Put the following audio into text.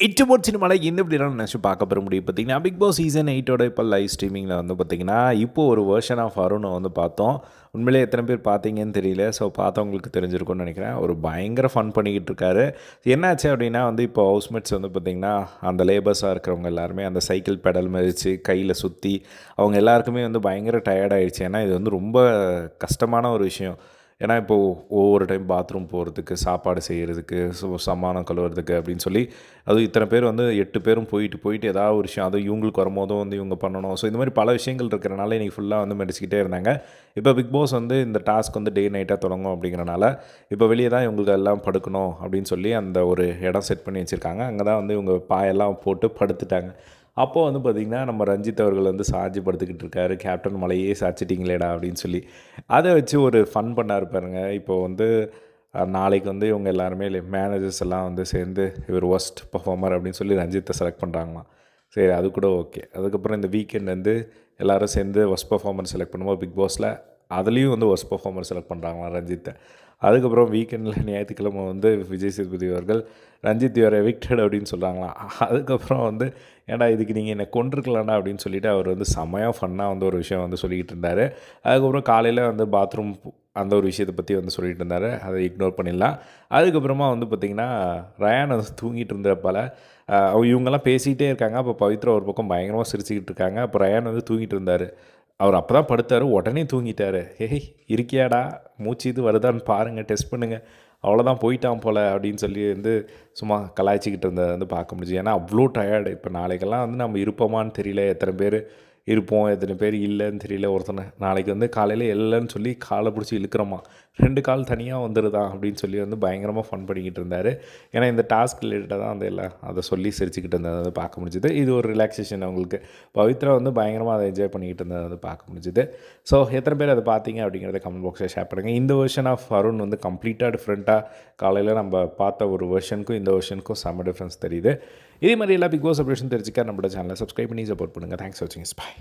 இட்டுபோட் சினிமாவில் என்ன இப்படிலாம் நினச்சி பார்க்க பெற முடியும் பார்த்தீங்கன்னா பிக் பாஸ் சீசன் எயிட்டோட இப்போ லைவ் ஸ்ட்ரீமிங்கில் வந்து பார்த்தீங்கன்னா இப்போ ஒரு வேர்ஷன் ஆஃப் அருணை வந்து பார்த்தோம். உண்மையிலே எத்தனை பேர் பார்த்தீங்கன்னு தெரியல. ஸோ பார்த்தவங்களுக்கு தெரிஞ்சிருக்கும்னு நினைக்கிறேன். ஒரு பயங்கர ஃபன் பண்ணிக்கிட்டு இருக்காரு. என்னாச்சு அப்படின்னா வந்து இப்போ ஹவுஸ்மேட்ஸ் வந்து பார்த்திங்கன்னா அந்த லேபர்ஸாக இருக்கிறவங்க எல்லாருமே அந்த சைக்கிள் பெடல் மிதிச்சு கையில் சுற்றி அவங்க எல்லாருக்குமே வந்து பயங்கர டயர்டாயிடுச்சு ஏன்னா இது வந்து ரொம்ப கஷ்டமான ஒரு விஷயம். ஏன்னா இப்போது ஒவ்வொரு டைம் பாத்ரூம் போகிறதுக்கு சாப்பாடு செய்கிறதுக்கு சமானம் கழுவுறதுக்கு அப்படின்னு சொல்லி அதுவும் இத்தனை பேர் வந்து எட்டு பேரும் போயிட்டு போயிட்டு ஏதாவது ஒரு விஷயம் அதுவும் இவங்களுக்கு வரும்போதும் வந்து இவங்க பண்ணணும். ஸோ இந்த மாதிரி பல விஷயங்கள் இருக்கிறனால இன்றைக்கி ஃபுல்லாக வந்து மெடிச்சிக்கிட்டே இருந்தாங்க. இப்போ பிக் பாஸ் வந்து இந்த டாஸ்க் வந்து டே நைட்டாக தொடங்கும் அப்படிங்கிறனால இப்போ வெளியே தான் இவங்களுக்கு எல்லாம் படுக்கணும் அப்படின்னு சொல்லி அந்த ஒரு இடம் செட் பண்ணி வச்சுருக்காங்க. அங்கே தான் வந்து இவங்க பாயெல்லாம் போட்டு படுத்துட்டாங்க. அப்போது வந்து பார்த்திங்கன்னா நம்ம ரஞ்சித் அவர்கள் வந்து சாட்சி படுத்துக்கிட்டு இருக்காரு. கேப்டன் மலையே சாச்சிட்டிங்களேடா அப்படின்னு சொல்லி. அதை வச்சு ஒரு ஃபன் பண்ணார் பாருங்க. இப்போ வந்து நாளைக்கு வந்து இவங்க எல்லாருமே மேனேஜர்ஸ் எல்லாம் வந்து சேர்ந்து இவர் ஒஸ்ட் பர்ஃபார்மர் அப்படின்னு சொல்லி ரஞ்சித்தை செலக்ட் பண்ணுறாங்களாம் சரி அது கூட ஓகே அதுக்கப்புறம் இந்த வீக்கெண்ட் வந்து எல்லாரும் சேர்ந்து ஒஸ்ட் பர்ஃபார்மர் செலக்ட் பண்ணுவோம் பிக் பாஸில் அதுலேயும் வந்து ஒஸ்ட் பர்ஃபார்மர் செலக்ட் பண்ணுறாங்களாம் ரஞ்சித்தை. அதுக்கப்புறம் வீக்கெண்டில் ஞாயிற்றுக்கிழமை வந்து விஜய் சேதுபதி அவர்கள் ரஞ்சித் யுவர் எவிக்டட் அப்படின்னு சொல்கிறாங்களாம் அதுக்கப்புறம் வந்து ஏன்டா இதுக்கு நீங்கள் என்னை கொண்டிருக்கலாம்டா அப்படின்னு சொல்லிட்டு அவர் வந்து செமையாக ஃபன்னாக வந்து ஒரு விஷயம் வந்து சொல்லிக்கிட்டு இருந்தார். அதுக்கப்புறம் காலையில் வந்து பாத்ரூம் அந்த ஒரு விஷயத்தை பற்றி வந்து சொல்லிட்டு இருந்தார். அதை இக்னோர் பண்ணிடலாம். அதுக்கப்புறமா வந்து பார்த்திங்கன்னா ரயான் வந்து தூங்கிட்டு இருந்தப்பல அவங்க இவங்கெல்லாம் பேசிக்கிட்டே இருக்காங்க. அப்போ பவித்ரா ஒரு பக்கம் பயங்கரமாக சிரிச்சுக்கிட்டு இருக்காங்க. அப்போ ரயான் வந்து தூங்கிட்டு இருந்தார். அவர் அப்போ தான் படுத்தார் உடனே தூங்கிட்டார். ஏய் இருக்கியாடா? மூச்சு இது வருதான்னு பாருங்கள் டெஸ்ட் பண்ணுங்கள் அவ்வளோதான் போயிட்டான் போல் அப்படின்னு சொல்லி வந்து சும்மா கலாய்ச்சிக்கிட்டு இருந்ததை வந்து பார்க்க முடிஞ்சு ஏன்னா அவ்வளோ டயர்டு இப்போ நாளைக்கெல்லாம் வந்து நம்ம இருப்போமான்னு தெரியல. எத்தனை பேர் இருப்போம் எத்தனை பேர் இல்லைன்னு தெரியல ஒருத்தனை. நாளைக்கு வந்து காலையில் இல்லைன்னு சொல்லி காலை பிடிச்சி இழுக்கிறோமா. ரெண்டு கால் தனியாக வந்துடுதான் அப்படின்னு சொல்லி வந்து பயங்கரமாக ஃபன் பண்ணிக்கிட்டு இருந்தார். ஏன்னா இந்த டாஸ்க் ரிலேட்டடாக தான் வந்து எல்லாம் அதை சொல்லி சிரிச்சுக்கிட்டு இருந்தது வந்து பார்க்க முடிஞ்சுது. இது ஒரு ரிலாக்ஸேஷன் அவங்களுக்கு. பவித்ரா வந்து பயங்கரமாக அதை என்ஜாய் பண்ணிக்கிட்டு இருந்தது வந்து பார்க்க முடிஞ்சுது. ஸோ எத்தனை பேர் அதை பார்த்தீங்க அப்படிங்கிறத கமெண்ட் பாக்ஸில் ஷேர் பண்ணுங்கள் இந்த வெர்ஷன் ஆஃப் அருண் வந்து கம்ப்ளீட்டாக டிஃப்ரெண்ட்டாக காலையில் நம்ம பார்த்த ஒரு வெர்ஷனுக்கும் இந்த வெர்ஷனுக்கும் செம்ம டிஃப்ரென்ஸ் தெரியுது. இதே மாதிரி எல்லா பிக் பாஸ் அப்டேஷன் தெரிஞ்சுக்க நம்மளோட சேனலை சப்ஸ்கிரைப் பண்ணி சப்போர்ட் பண்ணுங்கள் தேங்க்ஸ் வாட்சிங் பாய்